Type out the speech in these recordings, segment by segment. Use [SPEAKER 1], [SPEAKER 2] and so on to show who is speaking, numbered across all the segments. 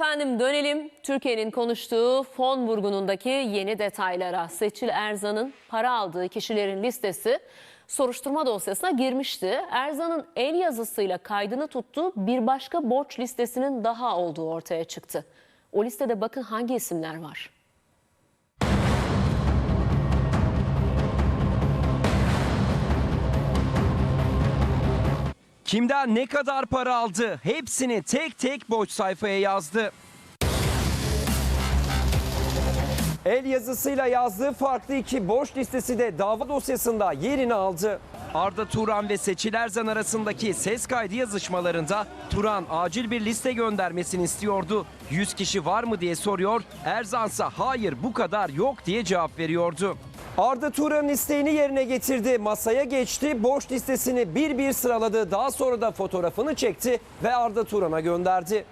[SPEAKER 1] Efendim dönelim Türkiye'nin konuştuğu fon vurgunundaki yeni detaylara. Seçil Erzan'ın para aldığı kişilerin listesi soruşturma dosyasına girmişti. Erzan'ın el yazısıyla kaydını tuttuğu bir başka borç listesinin daha olduğu ortaya çıktı. O listede bakın hangi isimler var.
[SPEAKER 2] Kimden ne kadar para aldı? Hepsini tek tek boş sayfaya yazdı. El yazısıyla yazdığı farklı iki borç listesi de dava dosyasında yerini aldı. Arda Turan ve Seçil Erzan arasındaki ses kaydı yazışmalarında Turan acil bir liste göndermesini istiyordu. 100 kişi var mı diye soruyor. Erzansa hayır bu kadar yok diye cevap veriyordu. Arda Turan'ın isteğini yerine getirdi. Masaya geçti. Borç listesini bir bir sıraladı. Daha sonra da fotoğrafını çekti ve Arda Turan'a gönderdi.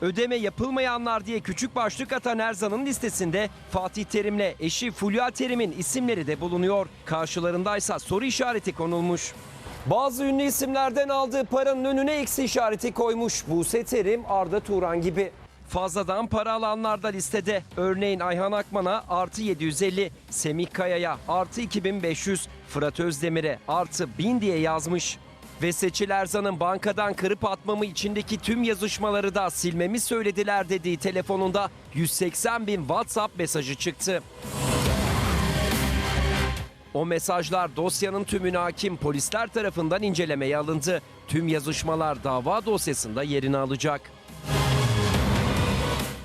[SPEAKER 2] Ödeme yapılmayanlar diye küçük başlık atan Erzan'ın listesinde Fatih Terim'le eşi Fulya Terim'in isimleri de bulunuyor. Karşılarındaysa soru işareti konulmuş. Bazı ünlü isimlerden aldığı paranın önüne eksi işareti koymuş. Buse Terim, Arda Turan gibi. Fazladan para alanlar da listede. Örneğin Ayhan Akman'a artı 750, Semih Kaya'ya artı 2500, Fırat Özdemir'e artı 1000 diye yazmış. Ve Seçil Erzan'ın bankadan kırıp atmamı içindeki tüm yazışmaları da silmemi söylediler dediği telefonunda 180 bin WhatsApp mesajı çıktı. O mesajlar dosyanın tümüne hakim polisler tarafından incelemeye alındı. Tüm yazışmalar dava dosyasında yerini alacak.